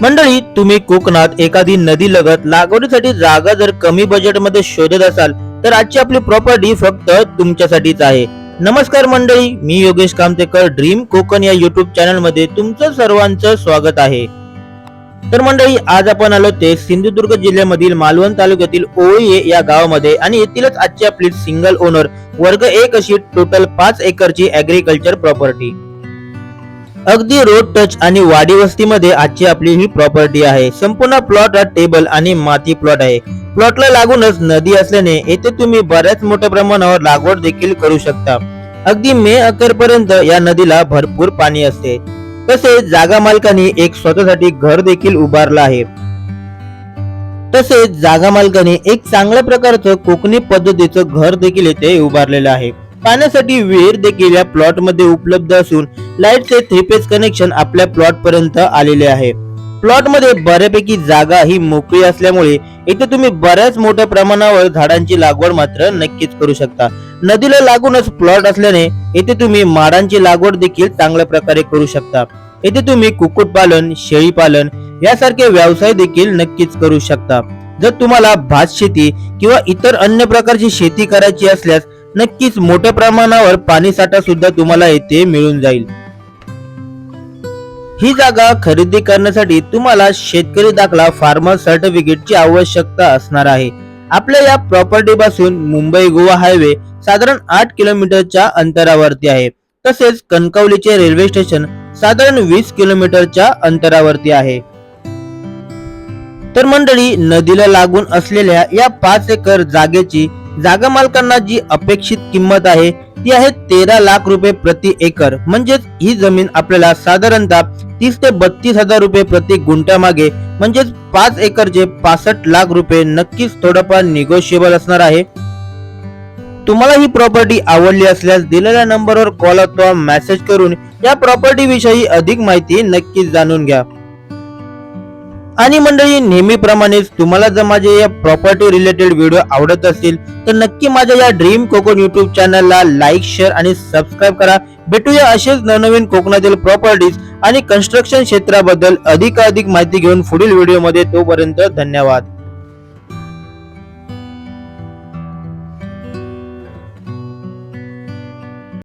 मंडळी तुम्ही कोकणात एखादी नदी लगत लागवडीसाठी जागा जर कमी बजेटमध्ये शोधत असाल तर आजची आपली प्रॉपर्टी फक्त तुमच्यासाठीच आहे. नमस्कार मंडळी मी योगेश कामतेकर ड्रीम कोकण या युट्यूब चॅनलमध्ये तुमचं सर्वांचं स्वागत आहे. तर मंडळी आज आपण आलो ते सिंधुदुर्ग जिल्ह्यामधील मालवण तालुक्यातील ओळीये या गावामध्ये आणि येथीलच आजची आपली सिंगल ओनर वर्ग एक अशी टोटल पाच एकरची ऍग्रिकल्चर प्रॉपर्टी अगदी रोड टच आणि वाडी वस्तीमध्ये आजची आपली ही प्रॉपर्टी आहे. संपूर्ण प्लॉट हा टेबल आणि माती प्लॉट आहे. प्लॉटला लागूनच नदी असल्याने येथे तुम्ही बऱ्याच मोठ्या प्रमाणावर लागवड देखील करू शकता. अगदी मे अखेरपर्यंत या नदीला भरपूर पाणी असते. तसेच जागा मालकाने एक स्वतःसाठी घर देखील उभारलं आहे. तसेच जागा मालकाने एक चांगल्या प्रकारचं कोकणी पद्धतीचं घर देखील येथे उभारलेलं आहे. पाण्यासाठी विहीर देखील या प्लॉटमध्ये उपलब्ध असून लाईटचे थ्री फेज कनेक्शन आपल्या प्लॉट पर्यंत आलेले आहे. प्लॉटमध्ये बऱ्यापैकी जागा ही मोकळी असल्यामुळे इथे तुम्ही बऱ्याच मोठ्या प्रमाणावर झाडांची लागवड मात्र नक्कीच करू शकता. नदीला लागूनच प्लॉट असल्याने येथे तुम्ही माडांची लागवड देखील चांगल्या प्रकारे करू शकता. येथे तुम्ही कुक्कुटपालन शेळीपालन यासारखे व्यवसाय देखील नक्कीच करू शकता. जर तुम्हाला भात शेती किंवा इतर अन्य प्रकारची शेती करायची असल्यास नक्कीच मोठ्या प्रमाणावर पाणी साठा सुद्धा तुम्हाला येथे मिळून जाईल. ही जागा खरेदी करण्यासाठी तुम्हाला शेतकरी दाखला फार्मर सर्टिफिकेटची आवश्यकता असणार आहे. आपल्या या प्रॉपर्टी पासून मुंबई गोवा हायवे साधारण आठ किलोमीटरच्या अंतरावरती आहे. तसेच कणकवलीचे रेल्वे स्टेशन साधारण वीस किलोमीटरच्या अंतरावरती आहे. तर मंडळी नदीला लागून असलेल्या या पाच एकर जागेची जागा मालकांना जी अपेक्षित किंमत आहे ती आहे तेरा लाख रुपये प्रति एकर. म्हणजेच ही जमीन आपल्याला साधारणतः तीस ते बत्तीस हजार रुपये प्रति गुंठा मागे म्हणजेच पाच एकरचे पासष्ट लाख रुपये नक्कीच थोडंफार निगोशिएबल असणार आहे. तुम्हाला ही प्रॉपर्टी आवडली असल्यास दिलेल्या नंबरवर कॉल अथवा मेसेज करून या प्रॉपर्टी विषयी अधिक माहिती नक्कीच जाणून घ्या. आणि मंडळी नेहमीप्रमाणेच तुम्हाला जर माझे या प्रॉपर्टी रिलेटेड व्हिडिओ आवडत असतील तर नक्की माझ्या या ड्रीम कोकण युट्यूब चॅनलला लाईक शेअर आणि सबस्क्राईब करा. भेटूया असेच नवनवीन कोकणातील प्रॉपर्टीज आणि कन्स्ट्रक्शन क्षेत्राबद्दल अधिकाधिक माहिती घेऊन पुढील व्हिडिओमध्ये तोपर्यंत धन्यवाद.